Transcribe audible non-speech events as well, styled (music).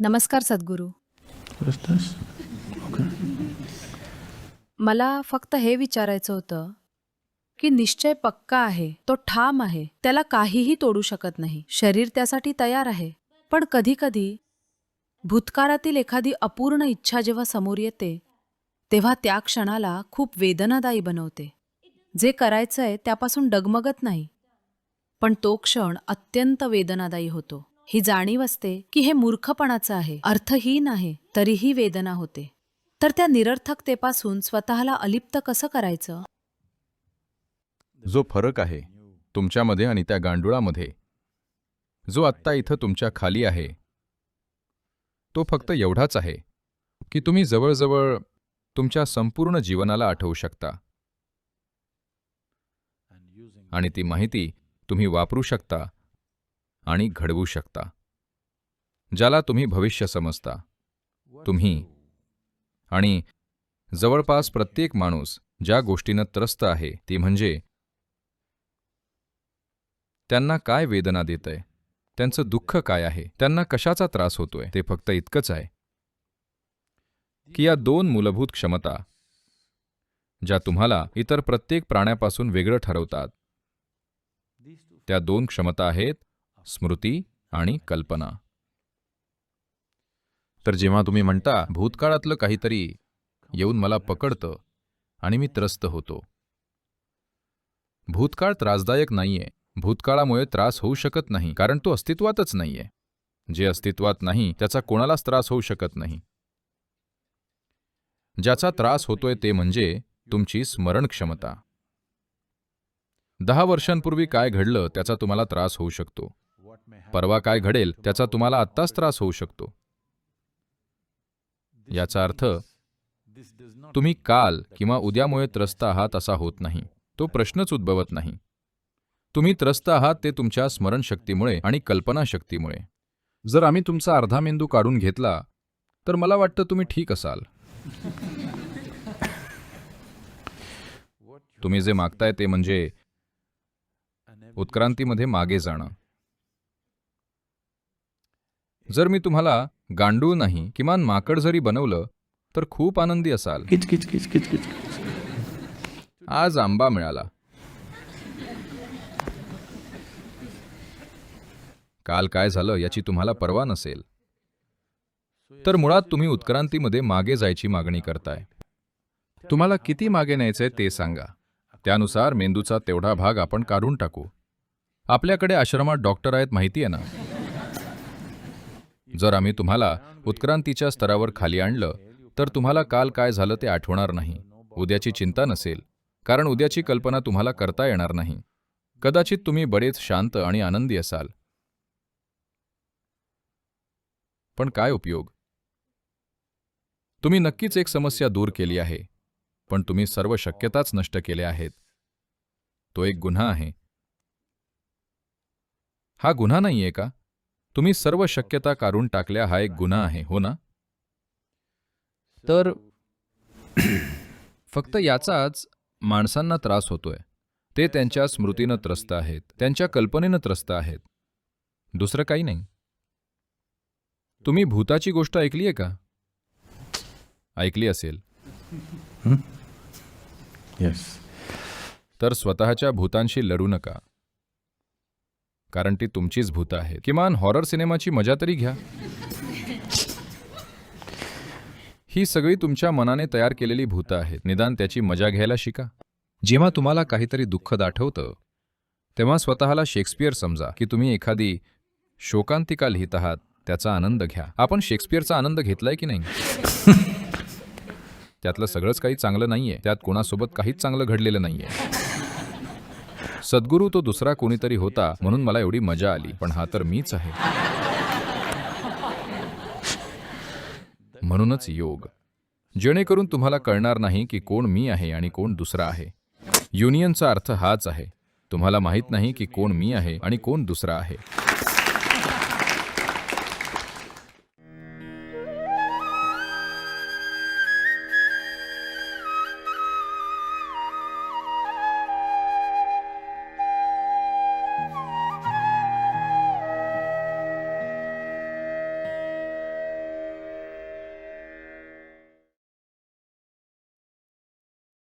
नमस्कार सद्गुरू. मला फक्त हे विचारायचं होतं की निश्चय पक्का आहे तो ठाम आहे त्याला काहीही तोडू शकत नाही. शरीर त्यासाठी तयार आहे पण कधी कधी भूतकाळातील एखादी अपूर्ण इच्छा जेव्हा समोर येते तेव्हा त्या क्षणाला खूप वेदनादायी बनवते. जे करायचंय त्यापासून डगमगत नाही पण तो क्षण अत्यंत वेदनादायी होतो. ही जाणीव असते की हे मूर्खपणाचं आहे अर्थहीन आहे तरीही वेदना होते. तर त्या निरर्थकतेपासून स्वतःला अलिप्त कसं करायचं? जो फरक आहे तुमच्यामध्ये आणि त्या गांडुळामध्ये जो आत्ता इथं तुमच्या खाली आहे तो फक्त एवढाच आहे की तुम्ही जवळजवळ तुमच्या संपूर्ण जीवनाला आठवू शकता. आणि ती माहिती तुम्ही वापरू शकता. आणि घडवू शकता ज्याला तुम्ही भविष्य समजता. तुम्ही आणि जवळपास प्रत्येक माणूस ज्या गोष्टीनं त्रस्त आहे ती म्हणजे त्यांना काय वेदना देतंय त्यांचं दुःख काय आहे त्यांना कशाचा त्रास होतोय ते फक्त इतकंच आहे. की या दोन मूलभूत क्षमता ज्या तुम्हाला इतर प्रत्येक प्राण्यापासून वेगळं ठरवतात त्या दोन क्षमता आहेत स्मृती आणि कल्पना. तर जेव्हा तुम्ही म्हणता भूतकाळातलं काहीतरी येऊन मला पकडतं आणि मी त्रस्त होतो. भूतकाळ त्रासदायक नाहीये. भूतकाळामुळे त्रास होऊ शकत नाही कारण तो अस्तित्वातच नाहीये. जे अस्तित्वात नाही त्याचा कोणालाच त्रास होऊ शकत नाही. ज्याचा त्रास होतोय ते म्हणजे तुमची स्मरण क्षमता दहा वर्षांपूर्वी काय घडलं त्याचा तुम्हाला त्रास होऊ शकतो. परवा काय घडेल त्याचा तुम्हाला आत्ताच त्रास होऊ शकतो. याचा अर्थ तुम्ही काल किंवा उद्यामुळे त्रस्त आहात असा होत नाही. तो प्रश्नच उद्भवत नाही. तुम्ही त्रस्त आहात ते तुमच्या स्मरणशक्तीमुळे आणि कल्पनाशक्तीमुळे. जर आम्ही तुमचा अर्धा मेंदू काढून घेतला तर मला वाटतं तुम्ही ठीक असाल. तुम्ही जे मागताय ते म्हणजे उत्क्रांतीमध्ये मागे जाणं. जर मी तुम्हाला गांडूळ नाही किमान माकड जरी बनवलं तर खूप आनंदी असाल. किच किच किच किच किच. आज आंबा मिळाला. काल काय झालं याची तुम्हाला पर्वा नसेल. तर मुळात तुम्ही उत्क्रांतीमध्ये मागे जायची मागणी करताय. तुम्हाला किती मागे न्यायचंय ते सांगा. त्यानुसार मेंदूचा तेवढा भाग आपण काढून टाकू. आपल्याकडे आश्रमात डॉक्टर आहेत माहिती आहे ना? जर आम्ही तुम्हाला उत्क्रांतीच्या स्तरावर खाली आणलं तर तुम्हाला काल काय झालं ते आठवणार नाही. उद्याची चिंता नसेल कारण उद्याची कल्पना तुम्हाला करता येणार नाही. कदाचित तुम्ही बरेच शांत आणि आनंदी असाल. पण काय उपयोग? तुम्ही नक्कीच एक समस्या दूर केली आहे पण तुम्ही सर्व शक्यताच नष्ट केल्या आहेत. तो एक गुन्हा आहे. हा गुन्हा नाहीये का? तुम्ही सर्व शक्यता काढून टाकल्या हा एक गुन्हा आहे हो ना? तर फक्त याचाच माणसांना त्रास होतोय. ते त्यांच्या स्मृतीनं त्रस्त आहेत त्यांच्या कल्पनेनं त्रस्त आहेत. दुसरं काही नाही. तुम्ही भूताची गोष्ट ऐकली आहे का? ऐकली असेल. येस तर स्वतःच्या भूतांशी लढू नका. कारण ती तुमचीच भूतं आहेत. किमान हॉरर सिनेमाची मजा तरी घ्या. ही सगळी तुमच्या मनाने तयार केलेली भूतं आहेत. निदान त्याची मजा घ्यायला शिका. जेव्हा तुम्हाला काहीतरी दुःखद आठवतं तेव्हा स्वतःला शेक्सपियर समजा की तुम्ही एखादी शोकांतिका लिहित आहात त्याचा आनंद घ्या. आपण शेक्सपियरचा आनंद घेतलाय की नाही? (laughs) त्यातलं सगळंच काही चांगलं नाहीये. त्यात कोणासोबत काहीच चांगलं घडलेलं नाहीये. सद्गुरू तो दुसरा कोणीतरी होता म्हणून मला एवढी मजा आली पण हा तर मीच आहे. म्हणूनच योग. जेणेकरून तुम्हाला कळणार नाही की कोण मी आहे आणि कोण दुसरा आहे. युनियनचा अर्थ हाच आहे. तुम्हाला माहीत नाही की कोण मी आहे आणि कोण दुसरा आहे.